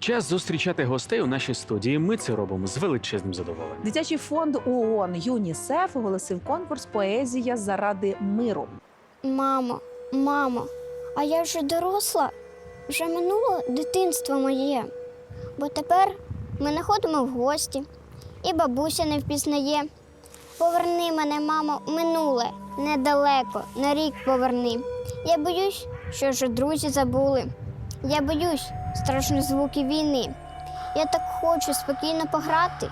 Час зустрічати гостей у нашій студії. Ми це робимо з величезним задоволенням. Дитячий фонд ООН ЮНІСЕФ оголосив конкурс Поезія заради миру. Мамо, мамо, а я вже доросла, вже минуло дитинство моє. Бо тепер ми не ходимо в гості, і бабуся не впізнає. Поверни мене, мамо, минуле, недалеко, на рік поверни. Я боюсь, що вже друзі забули. Я боюсь страшних звуків війни. Я так хочу спокійно пограти,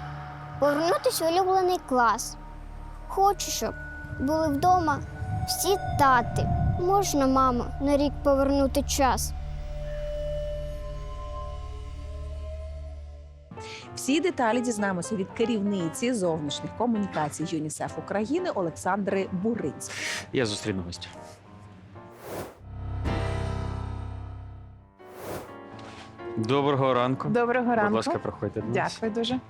повернутися в улюблений клас. Хочу, щоб були вдома всі тати. Можна, мамо, на рік повернути час. Всі деталі дізнаємося від керівниці зовнішніх комунікацій ЮНІСЕФ України Олександри Буринської. Я зустріну гостя. Доброго ранку. Доброго ранку. Будь ласка, проходьте. до нас. Дякую дуже.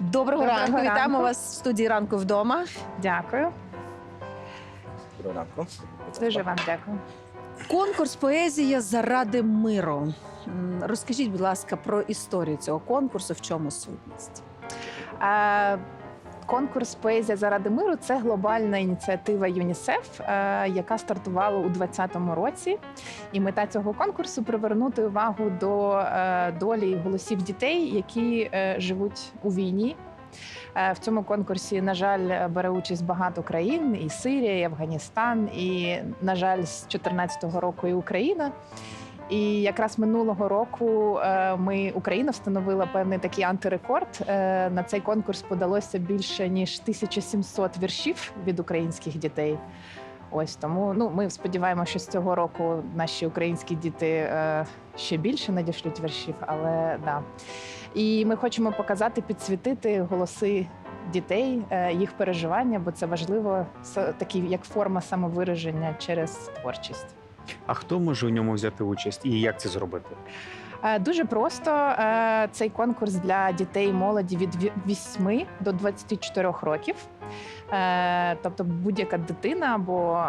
Доброго, Доброго ранку. ранку. Вітаємо вас в студії ранку вдома. Дякую. Доброго ранку. Дуже вам дякую. Конкурс Поезія заради миру. М, Розкажіть, будь ласка, про історію цього конкурсу, в чому сутність? Е, Конкурс Поезія заради миру це глобальна ініціатива ЮНІСЕФ, е, яка стартувала у 2020 році. І мета цього конкурсу привернути увагу до е, долі голосів дітей, які е, живуть у війні. В цьому конкурсі, на жаль, бере участь багато країн: і Сирія, і Афганістан, і, на жаль, з 2014 року і Україна. І якраз минулого року е, ми Україна встановила певний такий антирекорд. Е, На цей конкурс подалося більше ніж 1700 віршів від українських дітей. Ось тому ну ми сподіваємося, що з цього року наші українські діти е, ще більше надішлють віршів, але да. І ми хочемо показати, підсвітити голоси дітей, їх переживання, бо це важливо такі як форма самовираження через творчість. А хто може у ньому взяти участь і як це зробити? Е, Дуже просто Е, цей конкурс для дітей і молоді від ві- 8 до 24 років. Е, Тобто будь-яка дитина або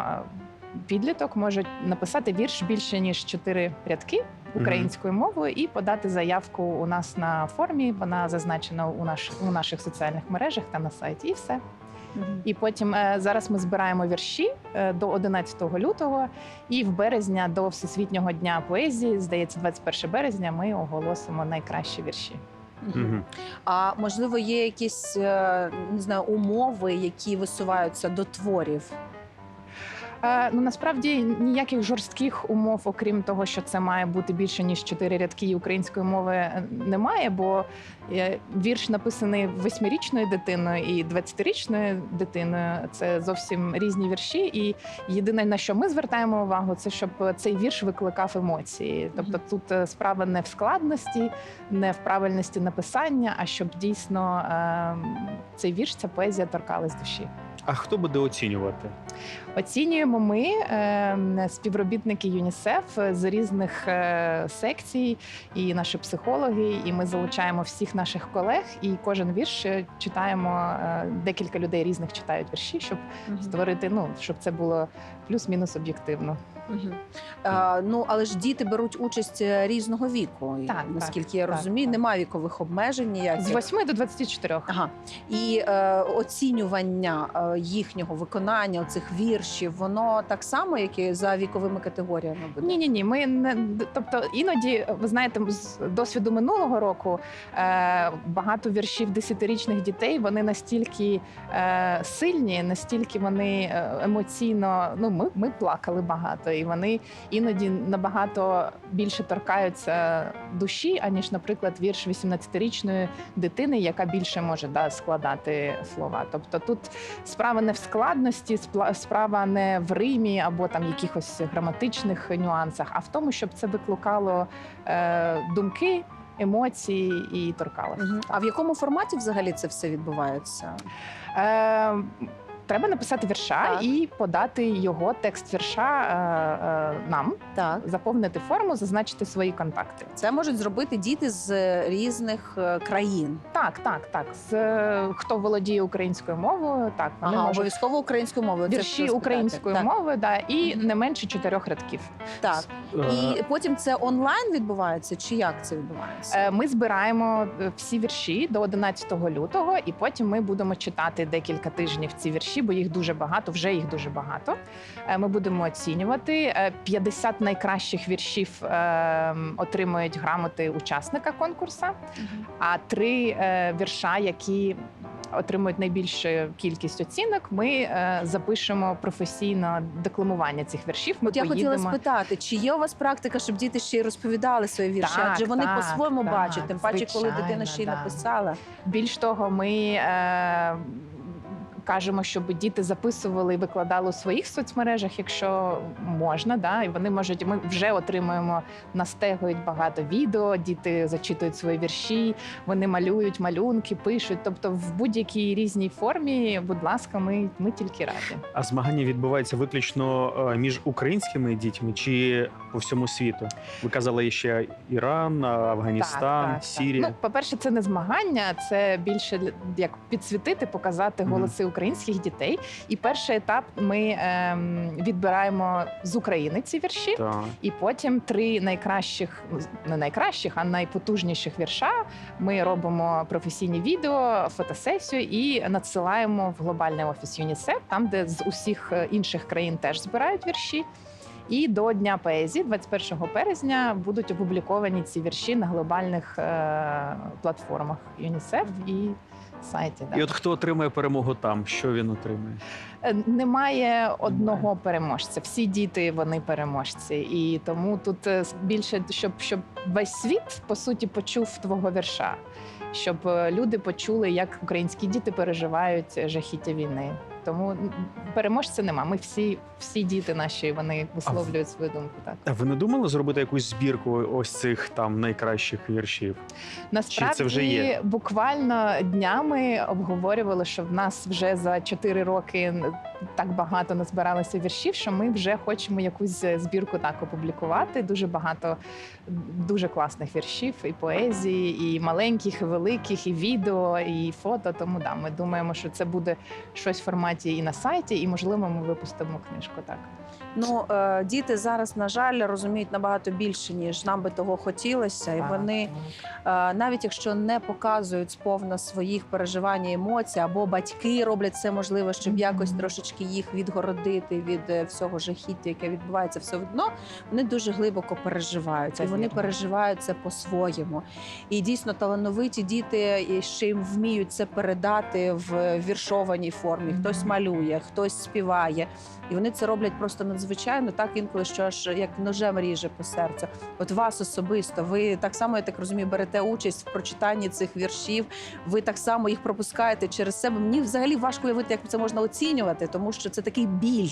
підліток може написати вірш більше ніж 4 рядки українською мовою і подати заявку у нас на формі. Вона зазначена у, наш, у наших соціальних мережах та на сайті. І все. І потім е, зараз ми збираємо вірші е, до 11 лютого, і в березня до Всесвітнього дня поезії, здається, 21 березня, ми оголосимо найкращі вірші. Угу. А можливо, є якісь е, не знаю, умови, які висуваються до творів? Е, ну насправді ніяких жорстких умов, окрім того, що це має бути більше ніж чотири рядки української мови, е, немає, бо е, вірш написаний восьмирічною дитиною і 20-річною дитиною. Це зовсім різні вірші. І єдине на що ми звертаємо увагу, це щоб цей вірш викликав емоції. Тобто тут справа не в складності, не в правильності написання, а щоб дійсно е, цей вірш, ця поезія торкалась душі. А хто буде оцінювати? Оцінюємо ми е, співробітники ЮНІСЕФ з різних е, секцій, і наші психологи. І ми залучаємо всіх наших колег. І кожен вірш е, читаємо. е, Декілька людей різних читають вірші, щоб створити. Ну щоб це було плюс-мінус об'єктивно. А, ну але ж діти беруть участь е, різного віку. Так, наскільки я розумію, так. немає вікових обмежень ніяких. З 8 до 24. Ага. І е, оцінювання е, їхнього виконання цих віршів, воно так само, як і за віковими категоріями буде. Ні, ні, ні. Ми не тобто іноді, ви знаєте, з досвіду минулого року е, багато віршів десятирічних дітей вони настільки е, сильні, настільки вони е, емоційно. Ну, ми, ми плакали багато, і вони іноді набагато більше торкаються душі, аніж, наприклад, вірш 18-річної дитини, яка більше може да, складати слова. Тобто тут справа не в складності, справа не в римі або там якихось граматичних нюансах, а в тому, щоб це викликало е, думки, емоції і торкалося. Мгм. А в якому форматі взагалі це все відбувається? Е, треба написати вірша Так. і подати його текст вірша е, е, нам, Так. заповнити форму, зазначити свої контакти. Це можуть зробити діти з е, різних е, країн. Так, так, так. З е, хто володіє українською мовою, так вони Ага, можуть обов'язково українською мовою. Вірші українською так. мовою, да, і не менше чотирьох рядків. Так. І потім це онлайн відбувається, чи як це відбувається? Е, Ми збираємо всі вірші до 11 лютого, і потім ми будемо читати декілька тижнів ці вірші, бо їх дуже багато, вже їх дуже багато. Е, Ми будемо оцінювати. Е, 50 найкращих віршів е, отримують грамоти учасника конкурсу, а три е, вірша, які отримують найбільшу кількість оцінок, ми е, запишемо професійно декламування цих віршів. Ми От я хотіла спитати, чи є у вас практика, щоб діти ще й розповідали свої вірші? Так, Адже вони по-своєму бачать, тим паче, коли дитина ще й написала. Більш того, ми е, кажемо, щоб діти записували і викладали у своїх соцмережах, якщо можна. Да, і вони можуть. Ми вже отримуємо настегують багато відео. Діти зачитують свої вірші, вони малюють малюнки, пишуть. Тобто, в будь-якій різній формі, будь ласка, ми, ми тільки раді. А змагання відбуваються виключно е, між українськими дітьми чи по всьому світу? Ви казали ще Іран, Афганістан, Сірія. Ну, по-перше, це не змагання, це більше як підсвітити, показати голоси українських дітей. І перший етап ми ем, відбираємо з України ці вірші. Так. І потім три найкращих, не найкращих, а найпотужніших вірша. Ми робимо професійні відео, фотосесію і надсилаємо в глобальний офіс ЮНІСЕФ, там де з усіх е, інших країн теж збирають вірші. І до Дня поезії, 21 березня, будуть опубліковані ці вірші на глобальних е, платформах ЮНІСЕФ і сайті. Да. І от хто отримає перемогу там, що він отримає? Е, Немає одного переможця. Всі діти вони переможці, і тому тут е, більше щоб щоб весь світ по суті почув твого вірша, щоб е, люди почули, як українські діти переживають жахіття війни. Тому переможця нема. Ми всі, всі діти наші, вони висловлюють свою думку. Так А ви не думали зробити якусь збірку ось цих там найкращих віршів? насправді це вже є? буквально днями обговорювали, що в нас вже за 4 роки так багато назбиралося віршів, що ми вже хочемо якусь е, збірку так опублікувати. Дуже багато дуже класних віршів, і поезії, і маленьких, і великих, і відео, і фото. Тому да, ми думаємо, що це буде щось в форматі і на сайті, і можливо, ми випустимо книжку. Так Ну е, діти зараз, на жаль, розуміють набагато більше, ніж нам би того хотілося, і Так, вони так. Е, навіть якщо не показують сповна своїх переживань і емоцій, або батьки роблять це можливо, щоб Мгм. якось трошечки їх відгородити від е, всього жахіття, яке відбувається все одно, вони дуже глибоко переживають, Це і вони вірно. переживають це по-своєму. І дійсно талановиті діти ще й вміють це передати в віршованій формі. Хтось. Малює, хтось співає, і вони це роблять просто надзвичайно, так інколи що аж як ножем ріже по серцю. От вас особисто, ви так само, я так розумію, берете участь в прочитанні цих віршів. Ви так само їх пропускаєте через себе. Мені взагалі важко уявити, як це можна оцінювати, тому що це такий біль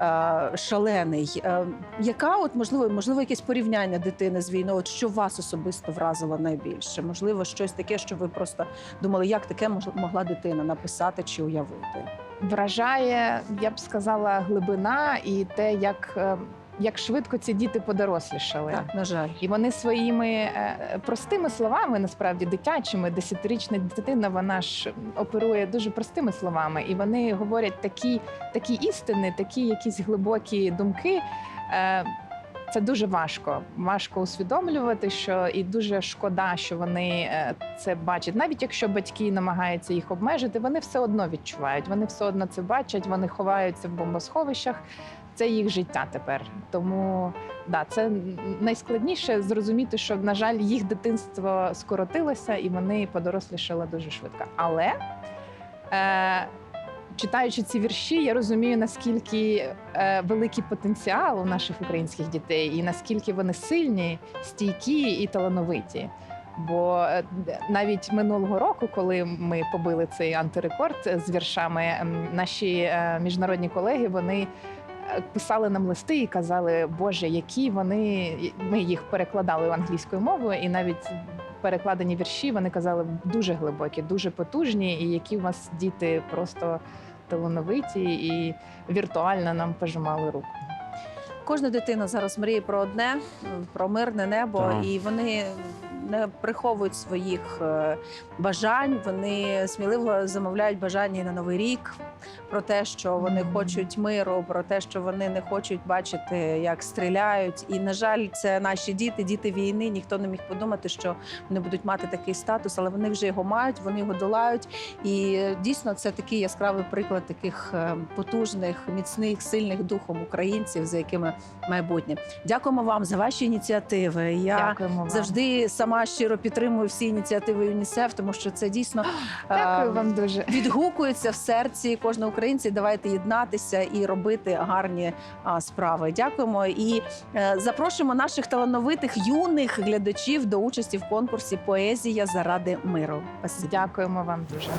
е, шалений. Е, яка, от можливо, можливо, якесь порівняння дитини з війною? От що вас особисто вразило найбільше? Можливо, щось таке, що ви просто думали, як таке могла дитина написати чи уявити? Вражає, я б сказала, глибина і те, як, е, як швидко ці діти подорослішали. Так, на жаль. І вони своїми е, простими словами, насправді дитячими, десятирічна дитина, вона ж оперує дуже простими словами, і вони говорять такі, такі істини, такі якісь глибокі думки. Це дуже важко. Важко усвідомлювати, що і дуже шкода, що вони е, це бачать. Навіть якщо батьки намагаються їх обмежити, вони все одно відчувають. Вони все одно це бачать, вони ховаються в бомбосховищах. Це їх життя тепер. Тому да, це найскладніше зрозуміти, що на жаль, їх дитинство скоротилося і вони подорослішали дуже швидко. Але е, читаючи ці вірші, я розумію, наскільки е, великий потенціал у наших українських дітей, і наскільки вони сильні, стійкі і талановиті. Бо е, навіть минулого року, коли ми побили цей антирекорд з віршами, наші е, міжнародні колеги вони е, писали нам листи і казали, Боже, які вони ми їх перекладали англійською мовою, і навіть перекладені вірші вони казали дуже глибокі, дуже потужні, і які у вас діти просто талановиті і віртуально нам пожимали руку. Кожна дитина зараз мріє про одне, про мирне небо, Так. і вони не приховують своїх е, бажань. Вони сміливо замовляють бажання на новий рік. Про те, що вони хочуть миру, про те, що вони не хочуть бачити, як стріляють. І на жаль, це наші діти, діти війни. Ніхто не міг подумати, що вони будуть мати такий статус, але вони вже його мають, вони його долають. І дійсно це такий яскравий приклад таких е, потужних, міцних, сильних духом українців, за якими майбутнє. Дякуємо вам за ваші ініціативи. Я Дякуємо завжди сама щиро підтримую всі ініціативи ЮНІСЕФ, тому що це дійсно Дякую е, вам дуже. відгукується в серці кожного українця. Давайте єднатися і робити гарні справи. Дякуємо і е, запрошуємо наших талановитих юних глядачів до участі в конкурсі Поезія заради миру. Дякуємо вам дуже.